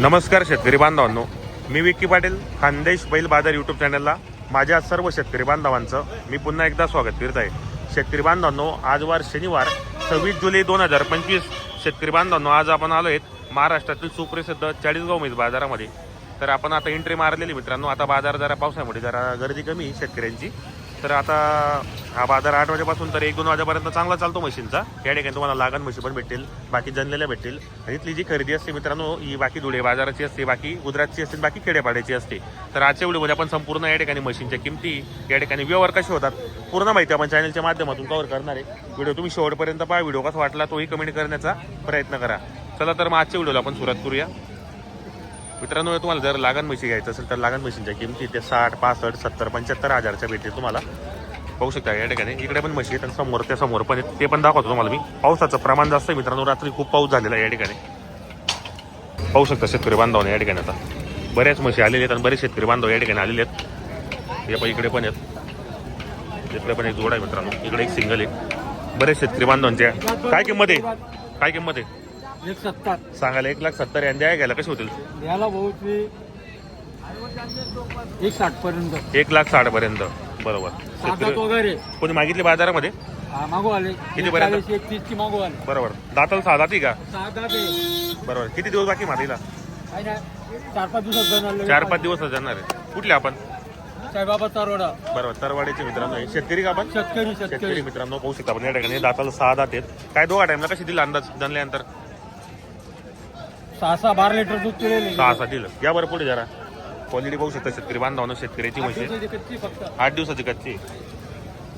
नमस्कार शेतकरी बांधवांनो. मी विक्की पाटील खानदेश बैल बाजार यूट्यूब चॅनलला माझ्या सर्व शेतकरी बांधवांचं मी पुन्हा एकदा स्वागत करीत आहे. शेतकरी बांधवांनो आज वार शनिवार सव्वीस जुलै दोन हजार पंचवीस. शेतकरी बांधवांनो आज आपण आलो आहेत महाराष्ट्रातील सुप्रसिद्ध चाळीसगाव मेज बाजारामध्ये. तर आपण आता एंट्री मारलेली मित्रांनो आता बाजार जरा पावसामुळे जरा गर्दी कमी शेतकऱ्यांची. तर आता हा बाजार आठ वाजेपासून तर एक दोन वाजेपर्यंत चांगला चालतो मशीनचा या ठिकाणी तुम्हाला लागण म्हशी पण भेटतील बाकी जनलेल्या भेटतील. आणि इथली जी खरेदी असते मित्रांनो ही बाकी धुळे बाजाराची असते बाकी गुजरातची असते बाकी खेडेपाड्याची असते. तर आजच्या व्हिडिओमध्ये आपण संपूर्ण या ठिकाणी मशीनच्या किमती या ठिकाणी व्यवहार कसे होतात पूर्ण माहिती आपण चॅनलच्या माध्यमातून कव्हर करणार आहे. व्हिडिओ तुम्ही शेवटपर्यंत पहा व्हिडिओ कसा वाटला तोही कमेंट करण्याचा प्रयत्न करा. चला तर मग आजच्या व्हिडिओला आपण सुरुवात करूया. मित्रांनो तुम्हाला जर लागण म्हशी घ्यायचं असेल तर लागण म्हशींच्या किमती ते साठ पासष्ट सत्तर पंच्याहत्तर हजारच्या भेटतील तुम्हाला पाहू शकता या ठिकाणी. इकडे पण म्हशी आहेत आणि समोर त्या समोर पण ते पण दाखवतो तुम्हाला मी. पावसाचं प्रमाण जास्त आहे मित्रांनो रात्री खूप पाऊस झालेला आहे या ठिकाणी. पाहू शकता शेतकरी बांधवाने या ठिकाणी आता. बऱ्याच म्हशी आलेले आहेत आणि बरेच शेतकरी बांधव या ठिकाणी आलेले आहेत. हे पण इकडे पण आहेत. इकडे पण एक जोड आहे मित्रांनो. इकडे एक सिंगल आहे. बरेच शेतकरी बांधवांच्या काय किंमत आहे? काय किंमत आहे? एक सत्तर. सांगायला एक लाख सत्तर आणि द्या घ्यायला कसे होतील? याला मी एक साठ पर्यंत. एक लाख साठ पर्यंत. बरोबर. साठात शेतकरी वगैरे. कोणी मागितले बाजारामध्ये? हा, मागू आले. किती पर्यंत? एकतीस ची मागू आले. बरोबर. दाताला सहा जाती का? ते बरोबर. किती दिवस बाकी मातीला? नाही. चार पाच दिवसात चार पाच दिवस जाणार आहे. कुठले आपण? साईबाबा तारोडा बरोबर. तरवाडीचे मित्रांनो हे शेतकरी का आपण? शेतकरी शेतकरी. शेतकरी मित्रांनो पाहू शकता आपण. या ठिकाणी दाताला सहा दात आहेत. काय दोघा टाइमला कशी दिला अंदाज? जनल्यानंतर सहा सहा बारा लिटर दूध पिलेले सहा सहा दिलं या बरं पुढे जरा. क्वालिटी पाहू शकता शेतकरी बांधवानं शेतकऱ्याची. कच्ची फक्त. आठ दिवसाची कच्ची.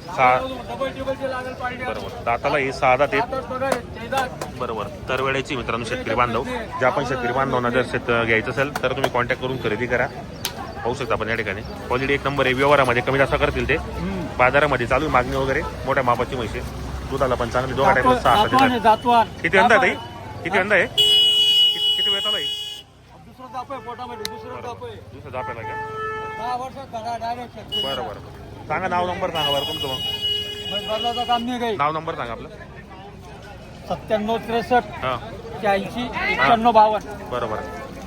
सहा डबल टेबलचे लागेल पाहिजे बरोबर. दाताला हे सहा दात आहेत. दातात बघा ते दात. बरोबर. तरवेळेची मित्रांनो शेतकरी बांधव. जे आपण शेतकरी बांधवांना जर शेत घ्यायचं असेल तर तुम्ही कॉन्टॅक्ट करून खरेदी करा. पाहू शकता आपण या ठिकाणी. क्वालिटी एक नंबर आहे. व्यवहारामध्ये कमी जास्त करतील ते. बाजारामध्ये चालू आहे मागणी वगैरे. मोठ्या मापाची आहे. दुधाला पण चांगली. दोघा दातवान सहा दातवान सहा आहे, दातवान किती अंदा ताई किती अंदा आहे? दुसरं दाप आहे पोटामध्ये दुसरं दाप आहे दुसरं जापेला का? दहा वर्षात करा डायरेक्ट शेतकरी बरं बरं सांगा नाव नंबर सांगा बरं तुमचं मग. मग बदलाचं काम नाही काही. नाव नंबर सांगा आपलं. सत्त्याण्णव त्रेसष्ट हां. शहाऐंशी एक्क्याण्णव बावन्न. बरोबर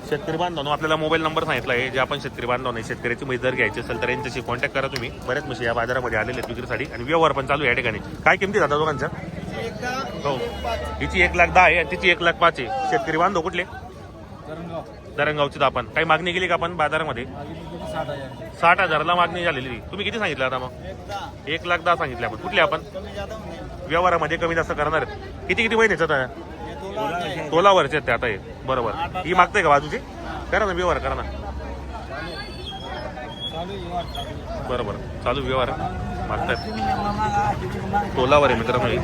शेतकरी बांधवांनो आपल्याला मोबाईल नंबर सांगितला आहे. जे आपण शेतकरी बांधवांना शेतकऱ्याची म्हैस जर घ्यायची असेल तर यांच्याशी कॉन्टॅक्ट करा तुम्ही. बऱ्याच म्हशी या बाजारामध्ये आलेले आहेत विक्रीसाठी आणि व्यवहार पण चालू आहे या ठिकाणी. काय किमती जातात दोघांच्या? हो. हिची एक लाख दहा आहे आणि तिची एक लाख पाच आहे. शेतकरी बांधव कुठले? दरंगावची आपण. काही मागणी केली का आपण बाजारामध्ये? साठ हजाराला मागणी झालेली. तुम्ही किती सांगितलं आता मग? एक लाख दहा सांगितले आपण. कुठले आपण? व्यवहारामध्ये कमी जास्त करणार आहेत. किती किती महिन्याचं आता? तोलावरचे आहेत ते आता हे. बरोबर. ही मागताय का बाजूची? करा ना व्यवहार करा ना. बरोबर. चालू व्यवहार मागतात तोलावर आहे मित्रांनो हे.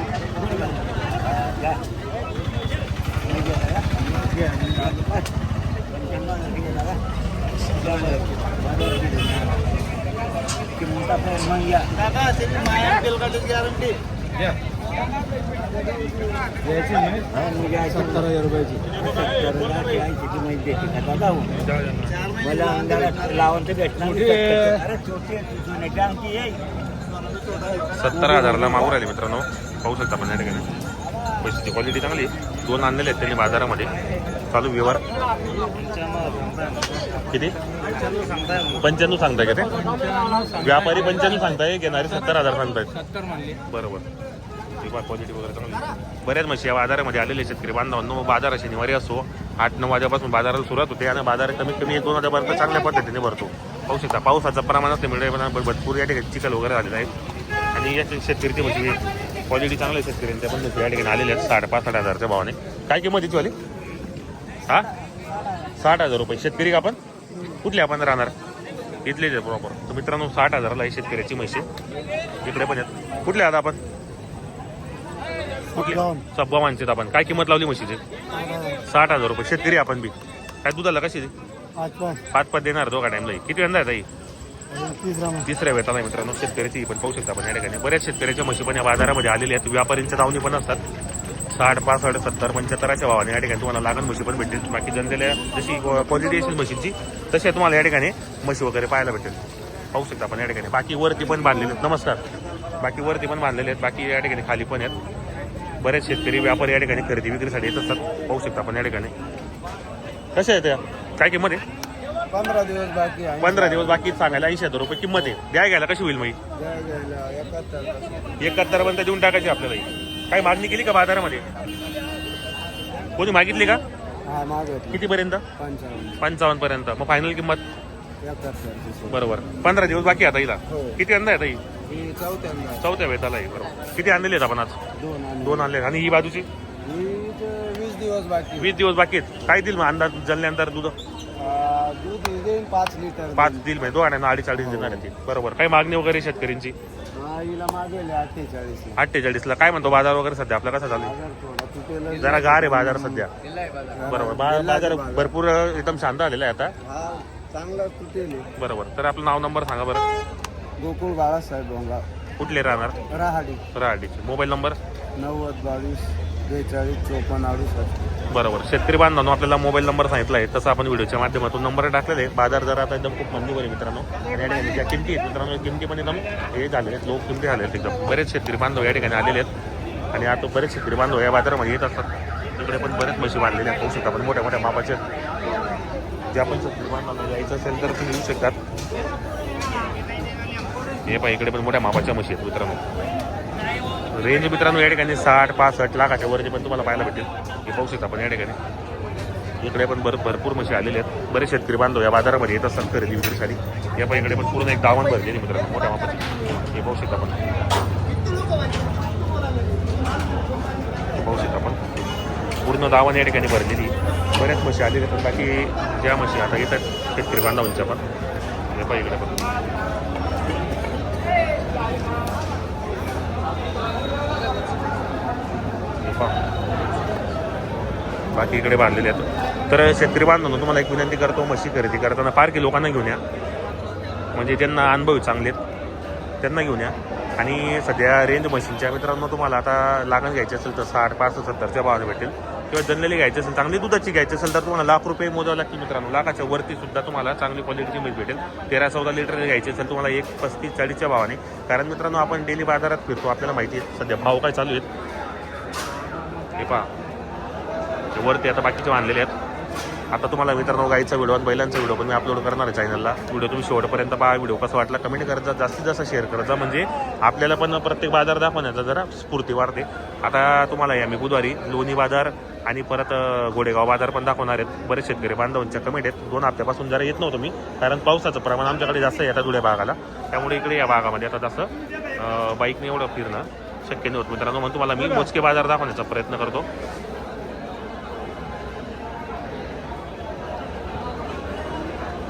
सत्तर हजार रुपयाची मला लावून तर भेटणार सत्तर हजारला मागू राहिले मित्रांनो. पाहू शकता आपण या ठिकाणी. पैशाची क्वालिटी चांगली आहे. दोन आणलेले आहेत त्यांनी बाजारामध्ये. चालू व्यवहार? किती? पंच्याण्णव सांगताय का ते? व्यापारी पंच्याण्णव सांगताय घेणारे सत्तर हजार सांगतायत. बरोबर. क्वालिटी वगैरे चांगली. बऱ्याच म्हशी या बाजारामध्ये आलेले शेतकरी बांधवांनो. बाजार शनिवारी असो. आठ नऊ वाजेपासून बाजाराला सुरुवात होते आणि बाजार कमीत कमी एक दोन वाजेपर्यंत चांगल्या पद्धतीने भरतो. शकता पावसाचं प्रमाण असल्यामुळे भरपूर या ठिकाणी चिखल वगैरे झालेला आहे. आणि या शेतकरीची म्हशी क्वालिटी चांगल्या आहे शेतकऱ्यांच्या पण या ठिकाणी आलेल्या आहेत साठ पाच साठ हजारच्या भावाने. काय किंमत याची वाली हा? साठ हजार रुपये. शेतकरी का आपण? कुठले आपण राहणार? इथलेच आहे प्रॉपर तर मित्रांनो साठ हजाराला आहे शेतकऱ्याची म्हशी. इकडे पण आहेत. कुठले आता आपण? कुठले? सब्बा माणसेत आपण. काय किंमत लावली म्हशीची? साठ हजार रुपये. शेतकरी आपण बी. काय दुधाला कशी पाच पाच देणार दोघा टाइमला किती यंदा आहे. तिसऱ्या वेताला आहे मित्रांनो. शेतकऱ्याची पण पाहू शकता आपण. या ठिकाणी बऱ्याच शेतकऱ्याच्या म्हशी पण या बाजारामध्ये आलेल्या आहेत. व्यापाऱ्यांच्या दावणी पण असतात. साठ पासष्ट सत्तर पंच्याहत्तर अशा भावाने या ठिकाणी तुम्हाला लागण म्हशी पण भेटतील. बाकी जनतेला जशी क्वालिटी असेल म्हशीची तशी तुम्हाला या ठिकाणी म्हशी वगैरे पाहायला भेटेल. पाहू शकता आपण या ठिकाणी. बाकी वरती पण बांधलेले आहेत. नमस्कार. बाकी वरती पण बांधलेले आहेत. बाकी या ठिकाणी खाली पण आहेत. बरेच शेतकरी व्यापारी या ठिकाणी खरेदी विक्रीसाठी येत असतात. पाहू शकता आपण या ठिकाणी. कशा आहेत त्या? काय किंमत आहे? पंधरा दिवस बाकी आहे. पंधरा दिवस बाकी सांगायला. ऐंशी हजार रुपये किंमत आहे. द्या घ्यायला कशी होईल मग एकाहत्तर. पर्यंत देऊन टाकायची आपल्याला. काही मागणी केली का बाजारामध्ये? कोणी मागितली का? हा मागे किती पर्यंत पंचावन्न. पंचावन्न पर्यंत. मग फायनल किंमत? एकाहत्तर बरोबर. पंधरा दिवस बाकी आहे आता हिला. हो. किती अंदा आहे आता ही? चौथ्या वेताला आहे बरोबर. किती आणलेले आहेत आपण आज? दोन आणि दोन आणले आणि ही बाजूची? ही वीस दिवस बाकी वीस दिवस बाकी आहेत. काय देईल मग अंदाज जलल्यानंतर दूध? दूध ही देईन पाच लिटर पाच देईल म्हणजे दोघांना अडीच अडीच देणार आहे ती. बरोबर. काही मागणी वगैरे शेतकरींची अठ्ठेचाळीस अठ्ठेचाळीसला. काय म्हणतो बाजार वगैरे सध्या आपला कसा चालू आहे? बाजार थोडा तुटेल जरा गार आहे बाजार सध्या. बरोबर. बा- बाजार भरपूर एकदम शांत आलेला आहे आता. हा चांगला तुटेल. बरोबर. तर आपलं नाव नंबर सांगा बरं. गोकुळ बाळासाहेब डोंगा कुठले राहणार? रहाडी. राहाडीचे. Mobile number? नव्वद बावीस बेचाळीस चोपन्न अडुसष्ट. बरोबर. शेतकरी बांधवांनो आपल्याला मोबाईल नंबर सांगितला आहे. तसं आपण व्हिडिओच्या माध्यमातून नंबर टाकलेले बाजार जरा आता एकदम खूप मंदीवर आहे मित्रांनो. आणि या ठिकाणी ज्या किमती आहेत मित्रांनो किमती पण एकदम हे झालेले आहेत. लोक किमती झाले आहेत एकदम. बरेच शेतकरी बांधव या ठिकाणी आलेले आहेत. आणि आता बरेच शेतकरी बांधव या बाजारामध्ये येत असतात. तिकडे पण बरेच म्हशी बांधलेले आहेत. पाहू शकता पण मोठ्या मोठ्या मापाचे. आहेत. पण शेतकरी बांधवांना यायचं असेल तर तुम्ही येऊ शकतात. हे पहा इकडे पण मोठ्या मापाच्या म्हशी आहेत मित्रांनो. रेंज मित्रांनो या ठिकाणी साठ पासष्ट लाखाच्या वरती पण तुम्हाला पाहायला भेटेल. हे पाहू शकता आपण या ठिकाणी. इकडे पण भर भरपूर मशी आलेले आहेत. बरेच शेतकरी बांधव या बाजारामध्ये येत असतात खरेदी विक्रीसाठी. या पण इकडे पण पूर्ण एक दावण भरलेली मित्रांनो मोठ्या मापाची. हे पाहू शकता आपण. हे पाहू शकता आपण. पूर्ण दावण या ठिकाणी भरलेली बऱ्याच मशी आलेल्या आहेत बाकी ज्या म्हशी आता येतात शेतकरी बांधवांच्या पण. हे पण इकडे पण. बाकी इकडे बांधलेले आहेत. तर शेतकरी बांधवांनो तुम्हाला एक विनंती करतो म्हशी खरेदी करताना पारखी लोकांना घेऊन या. म्हणजे ज्यांना अनुभव चांगले आहेत त्यांना घेऊन या. आणि सध्या रेंज मशीनच्या मित्रांनो तुम्हाला आता लागण घ्यायची असेल तर साठ पासष्ट सत्तरच्या भावाने भेटेल. किंवा जनरली घ्यायची असेल चांगली दुधाची घ्यायची असेल तर तुम्हाला लाख रुपये मोजावं लागतील मित्रांनो. लाखाच्या वरती सुद्धा तुम्हाला चांगली क्वालिटीची मिळत भेटेल. तेरा चौदा लिटर घ्यायची असेल तुम्हाला एक पस्तीस चाळीसच्या भावाने. कारण मित्रांनो आपण डेली बाजारात फिरतो आपल्याला माहिती आहे सध्या भाव काय चालू आहेत. हे पहा. वरती आता बाकीचे बांधलेले आहेत. आता तुम्हाला मित्रांनो गाईचा व्हिडिओ आणि बैलांचा व्हिडिओ पण मी अपलोड करणार आहे चॅनलला व्हिडिओ तुम्ही शेवटपर्यंत पहा व्हिडिओ कसा वाटला कमेंट करत जा जास्तीत जास्त शेअर करत जा. म्हणजे आपल्याला पण प्रत्येक बाजार दाखवण्याचा जरा स्फूर्ती वाढते. आता तुम्हाला या मी बुधवारी लोणी बाजार आणि परत गोडेगाव बाजार पण दाखवणार आहेत. बरेच शेतकरी बांधवांच्या कमेंट आहेत. दोन हप्त्यापासून जरा येत नव्हतं मी कारण पावसाचं प्रमाण आमच्याकडे जास्त आहे आता जुड्या भागाला. त्यामुळे इकडे या भागामध्ये आता जास्त बाईकने एवढं फिरणं शक्य नव्हतं मित्रांनो. म्हणून तुम्हाला मी मोजके बाजार दाखवण्याचा प्रयत्न करतो.